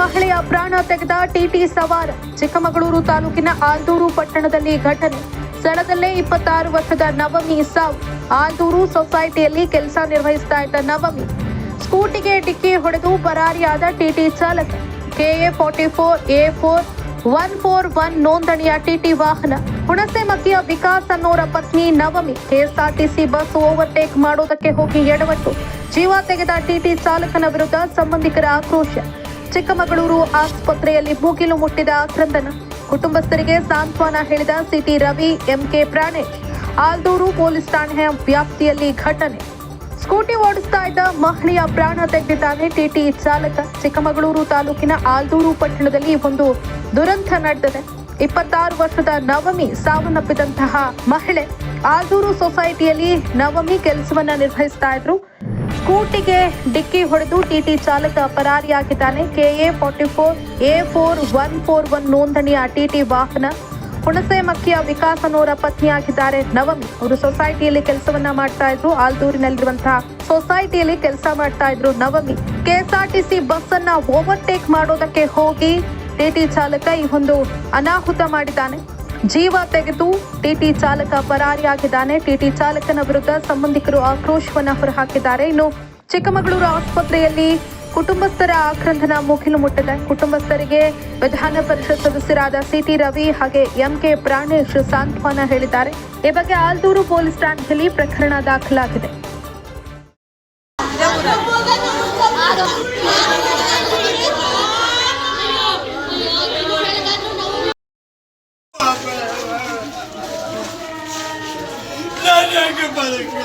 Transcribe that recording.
ಮಹಿಳೆಯ ಪ್ರಾಣ ತೆಗೆದ ಟಿಟಿ ಸವಾರ್ ಚಿಕ್ಕಮಗಳೂರು ತಾಲೂಕಿನ ಆಲ್ದೂರು ಪಟ್ಟಣದಲ್ಲಿ ಘಟನೆ. ಸ್ಥಳದಲ್ಲೇ ಇಪ್ಪತ್ತಾರು ವರ್ಷದ ನವಮಿ ಸಾವ್ ಆಲ್ದೂರು ಸೊಸೈಟಿಯಲ್ಲಿ ಕೆಲಸ ನಿರ್ವಹಿಸ್ತಾ ಇದ್ದ ನವಮಿ. ಸ್ಕೂಟಿಗೆ ಡಿಕ್ಕಿ ಹೊಡೆದು ಪರಾರಿಯಾದ ಟಿಟಿ ಚಾಲಕ. KA forty four, A four, one four one ನೋಂದಣಿಯ ಟಿಟಿ ವಾಹನ. ಹುಣಸೆ ಮಕ್ಕಿಯ ವಿಕಾಸ್ ಅನ್ನೋರ ಪತ್ನಿ ನವಮಿ. ಕೆಎಸ್ಆರ್ಟಿಸಿ ಬಸ್ ಓವರ್ಟೇಕ್ ಮಾಡೋದಕ್ಕೆ ಹೋಗಿ ಎಡವಟ್ಟು. ಜೀವ ತೆಗೆದ ಟಿಟಿ ಚಾಲಕನ ವಿರುದ್ಧ ಸಂಬಂಧಿಕರ ಆಕ್ರೋಶ. ಚಿಕ್ಕಮಗಳೂರು ಆಸ್ಪತ್ರೆಯಲ್ಲಿ ಮುಗಿಲು ಮುಟ್ಟಿದ ಆಕ್ರಂದನ ಕುಟುಂಬಸ್ಥರಿಗೆ ಸಾಂತ್ವನ ಹೇಳಿದ C T Ravi M K Pranesh. Aldur police ಠಾಣೆಯ ವ್ಯಾಪ್ತಿಯಲ್ಲಿ ಘಟನೆ. ಸ್ಕೂಟಿ ಓಡಿಸ್ತಾ ಇದ್ದ ಮಹಿಳೆಯ ಪ್ರಾಣ ತೆಗೆದಿದ್ದಾನೆ ಟಿಟಿ ಚಾಲಕ. ಚಿಕ್ಕಮಗಳೂರು ತಾಲೂಕಿನ ಆಲ್ದೂರು ಪಟ್ಟಣದಲ್ಲಿ ಒಂದು ದುರಂತ ನಡೆದಿದೆ. ಇಪ್ಪತ್ತಾರು ವರ್ಷದ ನವಮಿ ಸಾವನ್ನಪ್ಪಿದಂತಹ ಮಹಿಳೆ ಆಲ್ದೂರು ಸೊಸೈಟಿಯಲ್ಲಿ ನವಮಿ ಕೆಲಸವನ್ನ ನಿರ್ವಹಿಸ್ತಾ ಇದ್ರು. ಸ್ಕೂಟಿಗೆ ಡಿಕ್ಕಿ ಹೊಡೆದು ಟಿಟಿ ಚಾಲಕ ಪರಾರಿಯಾಗಿದ್ದಾನೆ. KA forty four, A four one four one ನೋಂದಣಿಯ ಟಿಟಿ ವಾಹನ ಹುಣಸೆ ಮಕ್ಕಿಯ ವಿಕಾಸ್ ಅನ್ನೋರ ಪತ್ನಿಯಾಗಿದ್ದಾರೆ. ನವಮಿ, ಅವರು ಸೊಸೈಟಿಯಲ್ಲಿ ಕೆಲಸವನ್ನ ಮಾಡ್ತಾ ಇದ್ರು. ಆಲ್ದೂರಿನಲ್ಲಿರುವಂತಹ ಸೊಸೈಟಿಯಲ್ಲಿ ಕೆಲಸ ಮಾಡ್ತಾ ಇದ್ರು ನವಮಿ. ಕೆಎಸ್ಆರ್ಟಿಸಿ ಬಸ್ ಅನ್ನ ಓವರ್ಟೇಕ್ ಮಾಡೋದಕ್ಕೆ ಹೋಗಿ ಟಿಟಿ ಚಾಲಕ ಈ ಒಂದು ಅನಾಹುತ ಮಾಡಿದ್ದಾನೆ. ಜೀವ ತೆಗೆದು ಟಿಟಿ ಚಾಲಕ ಪರಾರಿಯಾಗಿದ್ದಾನೆ. ಟಿಟಿ ಚಾಲಕನ ವಿರುದ್ಧ ಸಂಬಂಧಿಕರು ಆಕ್ರೋಶವನ್ನು ಹೊರಹಾಕಿದ್ದಾರೆ. ಇನ್ನು ಚಿಕ್ಕಮಗಳೂರು ಆಸ್ಪತ್ರೆಯಲ್ಲಿ ಕುಟುಂಬಸ್ಥರ ಆಕ್ರಂದನ ಮುಗಿಲು ಮುಟ್ಟಿದೆ. ಕುಟುಂಬಸ್ಥರಿಗೆ ವಿಧಾನ ಪರಿಷತ್ ಸದಸ್ಯರಾದ ಸಿಟಿ ರವಿ ಹಾಗೆ ಎಂಕೆ ಪ್ರಾಣೇಶ್ ಸಾಂತ್ವನ ಹೇಳಿದ್ದಾರೆ. ಈ ಬಗ್ಗೆ ಆಲ್ದೂರು ಪೊಲೀಸ್ ಠಾಣೆಯಲ್ಲಿ ಪ್ರಕರಣ ದಾಖಲಾಗಿದೆ. padre que la...